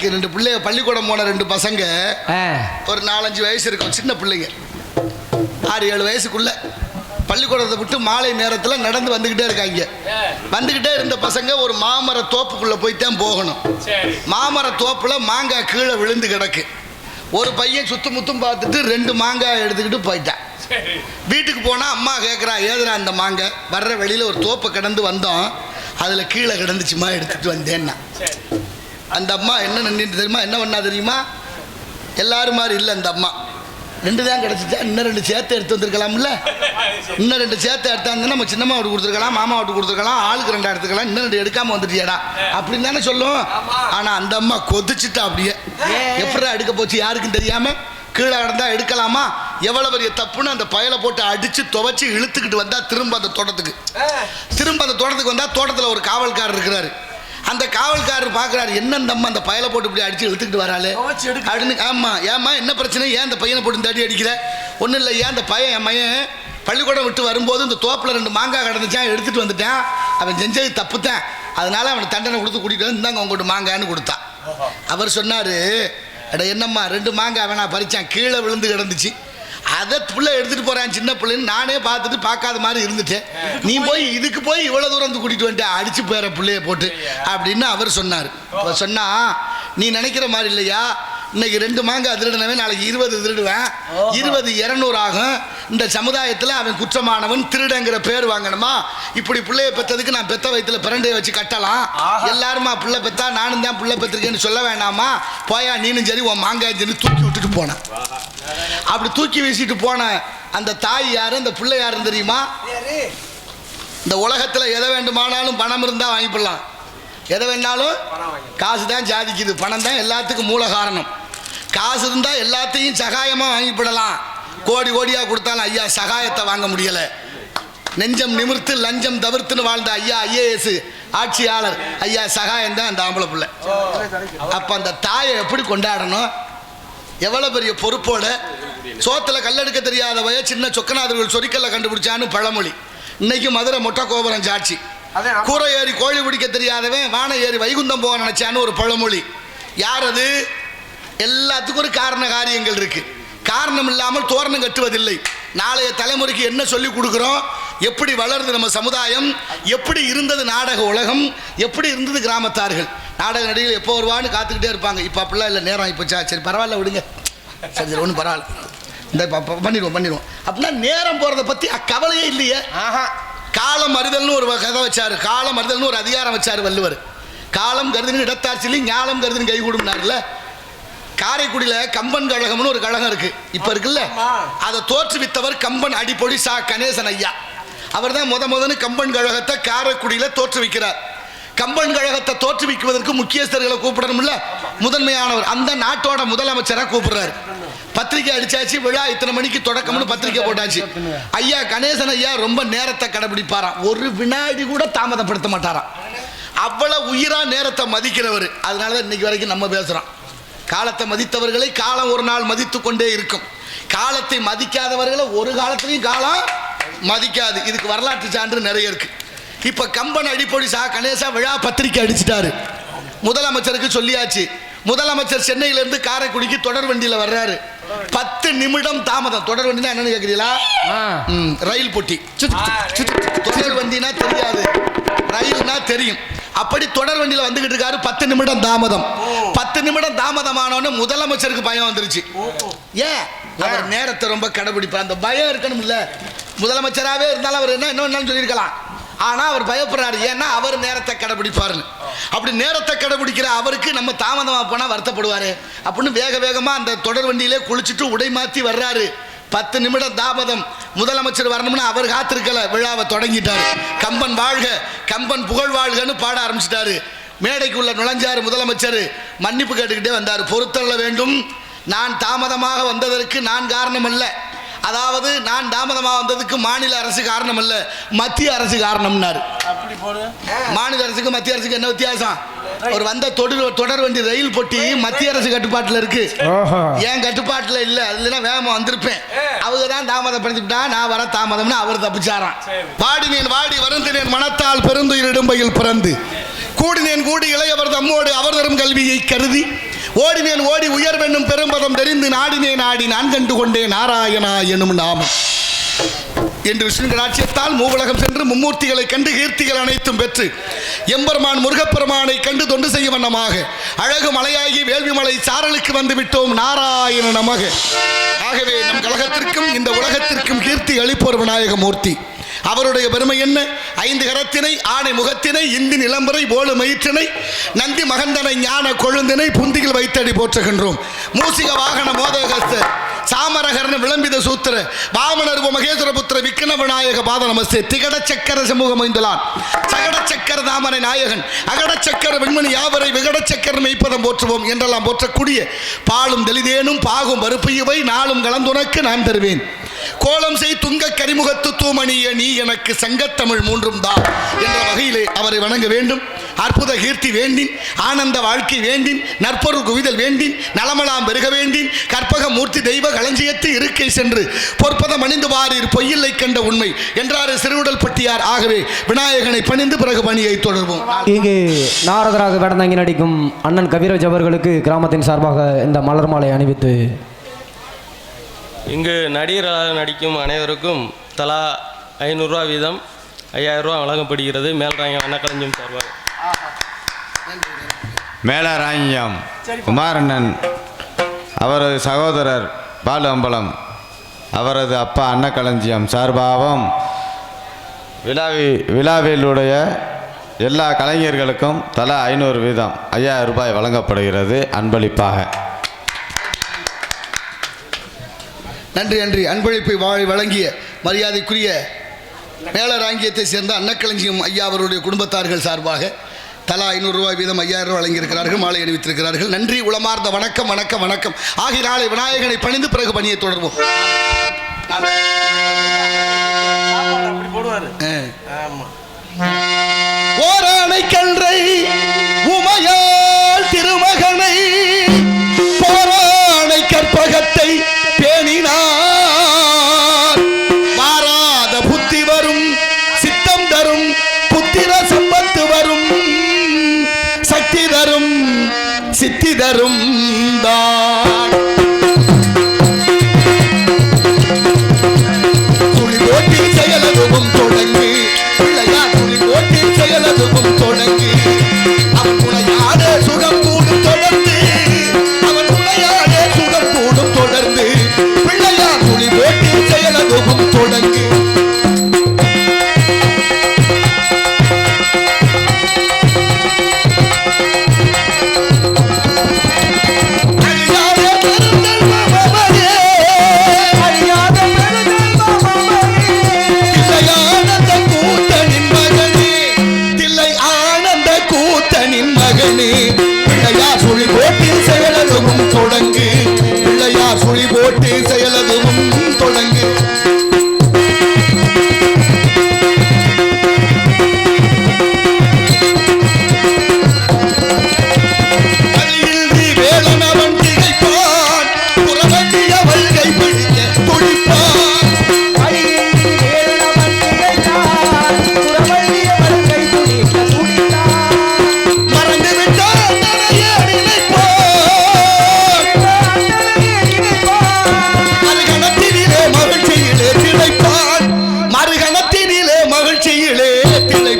அன்னைக்கு ரெண்டு பிள்ளைங்க பள்ளிக்கூடம் போன ரெண்டு பசங்க. ஒரு நாலஞ்சு வயசு இருக்கும் சின்ன பிள்ளைங்க. ஆறு ஏழு வயசுக்குள்ள பள்ளிக்கூடத்தை விட்டு மாலை நேரத்தில் நடந்து வந்துக்கிட்டே இருக்காங்க. வந்துக்கிட்டே இருந்த பசங்க ஒரு மாமர தோப்புக்குள்ளே போய் தான் போகணும் மாமர தோப்புல மாங்காய் கீழே விழுந்து கிடக்கு. ஒரு பையன் சுத்து முத்தும் பார்த்துட்டு ரெண்டு மாங்காய் எடுத்துக்கிட்டு போயிட்டான் வீட்டுக்கு போனால் அம்மா கேட்குறா ஏதுடா அந்த மாங்காய்? வர்ற வெளியில் ஒரு தோப்பை கடந்து வந்தோம். அதில் கீழே கிடந்துச்சுமா எடுத்துகிட்டு வந்தேன்னா. அந்த அம்மா என்ன நின்றுட்டு தெரியுமா? என்ன பண்ணா தெரியுமா? எல்லாரும் மாதிரி இல்லை அந்த அம்மா. ரெண்டு தான் கிடச்சிச்சா? இன்னும் ரெண்டு சேர்த்து எடுத்து வந்திருக்கலாம்ல? இன்னும் ரெண்டு சேர்த்து எடுத்தாங்கன்னா நம்ம சின்னம்மா விட்டு கொடுத்துருக்கலாம் மாமா விட்டு கொடுத்துருக்கலாம் ஆளுக்கு ரெண்டு எடுத்துக்கலாம் இன்னும் ரெண்டு எடுக்காமல் வந்துட்டியாடா. அப்படின்னு தானே சொல்லும். ஆனால் அந்த அம்மா கொதிச்சுட்டா அப்படியே. எப்படா எடுக்க போச்சு யாருக்கும் தெரியாமல் கீழே கிடந்தா எடுக்கலாமா? எவ்வளோ பெரிய தப்புன்னு அந்த பயலை போட்டு அடித்து துவைச்சி இழுத்துக்கிட்டு வந்தால் திரும்ப அந்த தோட்டத்துக்கு. திரும்ப அந்த தோட்டத்துக்கு வந்தால் தோட்டத்தில் ஒரு காவல்காரர் இருக்கிறாரு. அந்த காவல்காரர் பார்க்குறாரு என்ன இந்த அம்மா அந்த பயலை போட்டு இப்படி அடிச்சு இழுத்துக்கிட்டு வராளே? அப்படின்னு ஆமா ஏம்மா என்ன பிரச்சனை? ஏன் இந்த பையனை போட்டு அடி அடிக்கிற? ஒன்றும் இல்லை ஏன் அந்த பையன் என் பையன் பள்ளிக்கூடம் விட்டு வரும்போது இந்த தோப்பில் ரெண்டு மாங்காய் கிடந்துச்சான் எடுத்துட்டு வந்துட்டான். அவன் செஞ்சது தப்பு தான் அதனால அவனுக்கு தண்டனை கொடுத்து கூட்டிட்டு வந்து இந்தாங்க உங்கள்கிட்ட மாங்கான்னு கொடுத்தான். அவர் சொன்னாரு அட என்னம்மா ரெண்டு மாங்காய் வேணா பறிச்சான் கீழே விழுந்து கிடந்துச்சு. அதை பிள்ளை எடுத்துட்டு போறான் சின்ன பிள்ளைன்னு நானே பார்த்துட்டு பார்க்காத மாதிரி இருந்துட்டேன். நீ போய் இதுக்கு போய் இவ்வளவு தூரம் வந்து கூட்டிட்டு வந்துட்டு அடிச்சு போயிற பிள்ளைய போட்டு. அப்படின்னு அவர் சொன்னார். சொன்னா நீ நினைக்கிற மாதிரி இல்லையா? இன்னைக்கு ரெண்டு மாங்காய் திருடினவன் நாளைக்கு இருபது திருடுவேன். இருபது இரநூறு ஆகும். இந்த சமுதாயத்தில் அவன் குற்றமானவன் திருடங்கிற பேர் வாங்கணுமா? இப்படி பிள்ளைய பெற்றதுக்கு நான் பெத்த வயிற்றுல பிரண்டையை வச்சு கட்டலாம். எல்லாருமா பிள்ளை பெத்தா நானும் தான் பிள்ளை பெற்றிருக்கேன்னு சொல்ல வேண்டாமா? போயா நீனும் சரி உன் மாங்காய் சொல்லி தூக்கி விட்டுட்டு போனேன் அப்படி தூக்கி வீசிட்டு போன அந்த தாய் யாரு அந்த பிள்ளை யாருன்னு தெரியுமா? இந்த உலகத்தில் எதை வேண்டுமானாலும் பணம் இருந்தால் வாங்கிப்பிடலாம். எதை வேணாலும் காசு தான் சாதிக்குது பணம் தான் எல்லாத்துக்கும் மூல காரணம் காசு இருந்தால் எல்லாத்தையும் சகாயமாக வாங்கிப்பிடலாம் கோடி கோடியாக கொடுத்தாலும் ஐயா சகாயத்தை வாங்க முடியலை. நெஞ்சம் நிமிர்த்து லஞ்சம் தவிர்த்துன்னு வாழ்ந்த ஐயா ஐஏஎஸ் ஆட்சியாளர். ஐயா சகாயம் தான் அந்த ஆம்பளை பிள்ளை. அப்போ அந்த தாயை எப்படி கொண்டாடணும்? எவ்வளோ பெரிய பொறுப்போட? சோத்தில் கல்லெடுக்க தெரியாதவைய சின்ன சொக்கநாதர்கள் சொரிக்கல்ல கண்டுபிடிச்சான்னு பழமொழி. இன்னைக்கு மதுரை மொட்டை கோபுரம் சாட்சி. கூரை ஏறி கோழி பிடிக்க தெரியாதவன் வான ஏறி வைகுந்தம் போக நினைச்சான்னு ஒரு பழமொழி. யார் அது? எல்லாத்துக்கும் ஒரு காரண காரியங்கள் இருக்கு. காரணம் இல்லாமல் தோரணம் கட்டுவதில்லை. நாளைய தலைமுறைக்கு என்ன சொல்லி கொடுக்குறோம்? எப்படி வளருது நம்ம சமுதாயம்? எப்படி இருந்தது நாடக உலகம்? எப்படி இருந்தது கிராமத்தார்கள்? நாடக நடிகர்கள் எப்போ வருவான்னு காத்துக்கிட்டே இருப்பாங்க. இப்போ அப்படிலாம் இல்லை நேரம் இப்போச்சா சரி பரவாயில்ல விடுங்க. சரி சரி ஒன்றும் பரவாயில்ல. இந்த பண்ணிடுவோம் பண்ணிடுவோம். அப்படின்னா நேரம் போகிறத பற்றி அக்கவலையே இல்லையே. ஆஹா. காலம் அறிதல்னு ஒரு கதை வச்சாரு. காலம் அறிதல்னு ஒரு அதிகாரம் வச்சாரு வள்ளுவர். காலம் கருதுன்னு இடத்தாட்சிலி ஞாலம் கருதுன்னு கை கூடும்னார்ல காரைக்குடியில் கம்பன் கழகம்னு ஒரு கழகம் இருக்கு. இப்போ இருக்குல்ல. அதை தோற்றுவித்தவர் கம்பன் அடிப்பொடி சா கணேசன் ஐயா. அவர் தான் முத முதன்னு கம்பன் கழகத்தை காரைக்குடியில் தோற்றுவிக்கிறார் கம்பன் கழகத்தை தோற்றுவிக்குவதற்கு முக்கியஸ்தர்களை கூப்பிடணும்ல? முதன்மையானவர். அந்த நாட்டோட முதலமைச்சரை கூப்பிடுறாரு. பத்திரிக்கை அடிச்சாச்சு விழா இத்தனை மணிக்கு தொடக்கம்னு பத்திரிக்கை போட்டாச்சு. ஐயா கணேசன் ஐயா ரொம்ப நேரத்தை கடைபிடிப்பாராம். ஒரு வினாடி கூட தாமதப்படுத்த மாட்டாராம். அவ்வளவு உயிரா நேரத்தை மதிக்கிறவர். அதனால தான் இன்னைக்கு வரைக்கும் நம்ம பேசுறோம். காலத்தை மதித்தவர்களை காலம் ஒரு நாள் மதித்து கொண்டே இருக்கும். காலத்தை மதிக்காதவர்களை ஒரு காலத்திலையும் காலம் மதிக்காது. இதுக்கு வரலாற்று சான்று நிறைய இருக்கு. இப்ப கம்பன் அடிப்பொடி சா கணேசா விழா பத்திரிக்கை அடிச்சிட்டாரு. முதலமைச்சருக்கு சொல்லியாச்சு. முதலமைச்சர் சென்னையிலிருந்து காரைக்குடிக்கு தொடர் வண்டியில வர்றாரு. பத்து நிமிடம் தாமதம். தொடர் வண்டினா என்னன்னு. ம், ரயில் பொட்டி. தொடர் வண்டினா தெரியாது. ரயில்னா தெரியும். அப்படி தொடர் வண்டியில வந்துகிட்டு இருக்காரு. பத்து நிமிடம் தாமதம். பத்து நிமிடம் தாமதமானோன்னு முதலமைச்சருக்கு பயம் வந்துருச்சு. ஏன்? அவர் நேரத்தை ரொம்ப கடைபிடிப்பார். அந்த பயம் இருக்கணும்ல. முதலமைச்சராகவே இருந்தாலும் அவர் என்ன வேணாலும் சொல்லியிருக்கலாம். ஆனா அவர் பயப்படுறாரு. ஏன்னா அவர் நேரத்தை கடைபிடிப்பாருன்னு. அப்படி நேரத்தை கடைபிடிக்கிற அவருக்கு நம்ம தாமதமா போனா வருத்தப்படுவாரு. அப்படின்னு வேக வேகமா அந்த தொடர் வண்டியிலே குளிச்சுட்டு உடை மாத்தி வர்றாரு. பத்து நிமிடம் தாமதம் முதலமைச்சர் வரணும்னு அவர் காத்திருக்கல விழாவை தொடங்கிட்டாரு. கம்பன் வாழ்க கம்பன் புகழ் வாழ்கன்னு பாட ஆரம்பிச்சிட்டாரு. மேடைக்குள்ள நுழைஞ்சாரு முதலமைச்சர். மன்னிப்பு கேட்டுக்கிட்டே வந்தார். பொறுத்தள்ள வேண்டும். நான் தாமதமாக வந்ததற்கு நான் காரணம் அல்ல அதாவது நான் தாமதமாக வந்ததுக்கு மாநில அரசு காரணம் அல்ல மத்திய அரசு காரணம்னாரு. மாநில அரசுக்கு மத்திய அரசுக்கு என்ன வித்தியாசம்? ஒரு வந்த தொடர் தொடர் வண்டி ரயில் பொட்டி மத்திய அரசு கட்டுப்பாட்டில் இருக்கு. என் கட்டுப்பாட்டில் இல்லை அதுல வேகமா வந்திருப்பேன். அவங்க தான் தாமதப்படுத்திவிட்டா நான் வர தாமதம்னு அவர் தப்பிச்சாராம். வாடினேன் வாடி வருந்தினேன் மனத்தால் பெருந்துயிர் இடும்பையில் பிறந்து. கூடினேன் கூடி இளையவர் தம்மோடு அவர் தரும் கல்வியை கருதி. ஓடினேன் ஓடி உயர்வென்னும் பெரும்பதம் தெரிந்து நாடினே நாடி நான் கண்டு கொண்டேன் நாராயணா எனும் நாமம். என்று விஷ்ணு ராட்சியத்தால் மூவுலகம் சென்று மும்மூர்த்திகளை கண்டு கீர்த்திகள் அனைத்தும் பெற்று எம்பெருமான் முருகப்பெருமானை கண்டு தொண்டு செய்யும் வண்ணமாக அழகு மலையாகி வேள்வி மலை சாரலுக்கு வந்து விட்டோம் நாராயண நமக. ஆகவே நம் கழகத்திற்கும் இந்த உலகத்திற்கும் கீர்த்தி அளிப்போர் விநாயக மூர்த்தி. அவருடைய பெருமை என்ன? ஐந்து கரத்தினை ஆணை முகத்தினை இந்தி நிலம்பரை ஓழு மயிற்றினை நந்தி மகந்தனை ஞான கொழுந்தினை புந்தியில் வைத்தடி போற்றுகின்றோம். மூசிக வாகன மோதகஸ்தர். சாமரகர்னு விளம்பித சூத்திர வாமனர் மகேஸ்வர புத்திர விக்கன விநாயக பாத நமஸ்தே. திகட சக்கர சமூகம் ஐந்துலான் சகட சக்கர தாமரை நாயகன் அகட சக்கர வெண்மணி யாவரை விகட சக்கர மெய்ப்பதம் போற்றுவோம் என்றெல்லாம் போற்றக்கூடிய பாலும் தெளிதேனும் பாகும் பருப்பு இவை நாளும் கலந்துனக்கு நான் தருவேன். கோலம் செய் துங்க கரிமுகத்து தூமணிய நீ எனக்கு சங்கத்தமிழ் மூன்றும் தான் என்ற வகையிலே அவரை வணங்க வேண்டும். அற்புத கீர்த்தி வேண்டின் ஆனந்த வாழ்க்கை வேண்டின் நற்பொருள் குவிதல் வேண்டின் நலமலாம் பெருக வேண்டின் கற்பக மூர்த்தி தெய்வ களஞ்சியத்து இருக்கை சென்று பொற்பதம் அணிந்து வாரீர் பொய்யில்லை கண்ட உண்மை என்றாரு சிறுவுடல் பட்டியார். ஆகவே விநாயகனை பணிந்து பிறகு பணியை தொடர்வோம். இங்கு நாரதராக வேடந்தாங்கி நடிக்கும் அண்ணன் கவிராஜ் அவர்களுக்கு கிராமத்தின் சார்பாக இந்த மலர் மாலை அணிவித்து இங்கு நடிகராக நடிக்கும் அனைவருக்கும் தலா ஐநூறுரூவா வீதம் ஐயாயிரரூவா வழங்கப்படுகிறது. மேல்ராங்க வண்ணக்கலைஞம் சார்பாக. மேலராஞ்சியம் குமாரண்ணன் அவரது சகோதரர் பாலு அம்பலம் அவரது அப்பா அன்னக்களஞ்சியம் சார்பாகவும் விழாவி விழாவிலுடைய எல்லா கலைஞர்களுக்கும் தலா ஐநூறு வீதம் ஐயாயிரம் ரூபாய் வழங்கப்படுகிறது அன்பளிப்பாக. நன்றி நன்றி. அன்பளிப்பை வாழை வழங்கிய மரியாதைக்குரிய மேலராங்கியத்தை சேர்ந்த அன்னக்களஞ்சியம் ஐயா அவருடைய குடும்பத்தார்கள் சார்பாக தலா ஐநூறு ரூபாய் வீதம் ஐயாயிரம் ரூபாய் வழங்கியிருக்கிறார்கள் மாலை அணிவித்திருக்கிறார்கள். நன்றி உளமார்ந்த வணக்கம் வணக்கம் வணக்கம். ஆகிய நாளை விநாயகனை பணிந்து பிறகு பணியை தொடர்வோம். ஆ. பிள்ளையார் சுழி போட்டு மகிழ்ச்சியிலே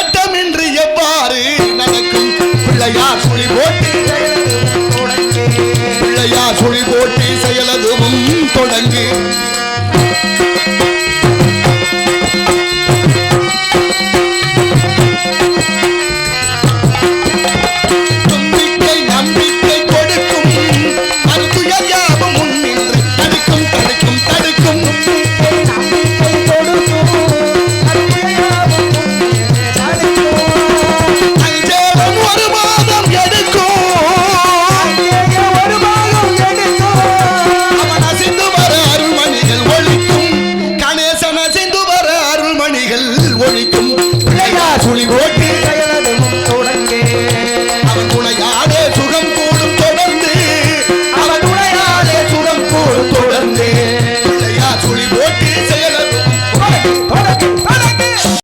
கணேசன் என்று எவ்வாறு நடக்கும்? பிள்ளையா சுழி போட்டி. பிள்ளையா சுழி போட்டி செயலதுவும் தொடங்கு.